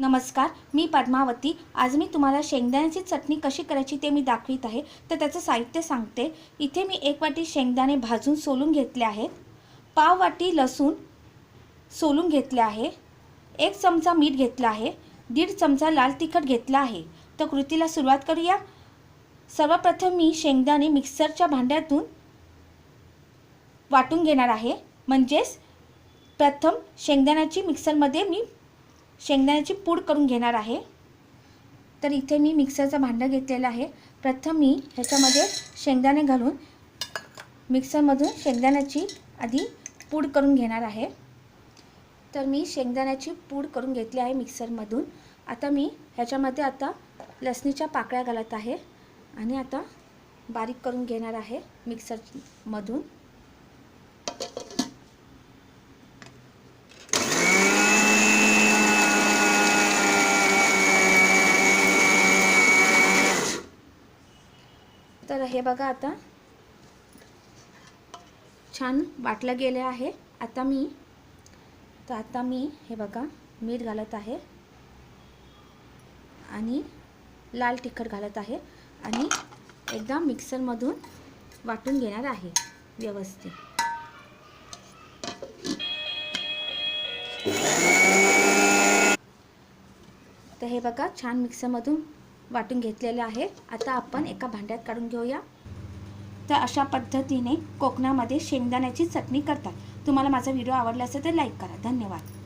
नमस्कार मी पद्मावती. आज मी तुम्हाला शेंगदाण्याची चटणी कशी करायची ते मी दाखवित आहे. तर त्याचं साहित्य सांगते. इथे मी एक वाटी शेंगदाणे भाजून सोलून घेतले आहेत. पाव वाटी लसूण सोलून घेतले आहे. एक चमचा मीठ घेतला आहे. दीड चमचा लाल तिखट घेतला आहे. तर कृतीला सुरुवात करूया. सर्वप्रथम मी शेंगदाणे मिक्सरच्या भांड्यातून वाटून घेणार आहे. म्हणजेच प्रथम शेंगदाण्याची मिक्सरमध्ये मी शेंगदाण्याची पूड करून घेणार आहे. तर इथे मी मिक्सरचं भांडं घेतलेलं आहे. प्रथम मी ह्याच्यामध्ये शेंगदाणे घालून मिक्सरमधून शेंगदाण्याची आधी पूड करून घेणार आहे. तर मी शेंगदाण्याची पूड करून घेतली आहे मिक्सरमधून. आता मी ह्याच्यामध्ये आता लसणीच्या पाकळ्या घालत आहे. आणि आता बारीक करून घेणार आहे मिक्सरमधून. तर हे बघा आता. छान वाटलं गेलं आहे. आता मी तर आता मी हे बघा मीठ घालत आहे. आणि लाल तिखट घालत आहे. आणि एकदा मिक्सरमधून वाटून घेणार आहे व्यवस्थित. तर हे बघा छान मिक्सरमधून वाटून घेतलेले आहे. आता आपण एका भांड्यात काढून घेऊया. तर अशा पद्धतीने कोकणामध्ये शेंगदाण्याची चटणी करतात. तुम्हाला माझा व्हिडिओ आवडला असेल तर लाईक करा. धन्यवाद.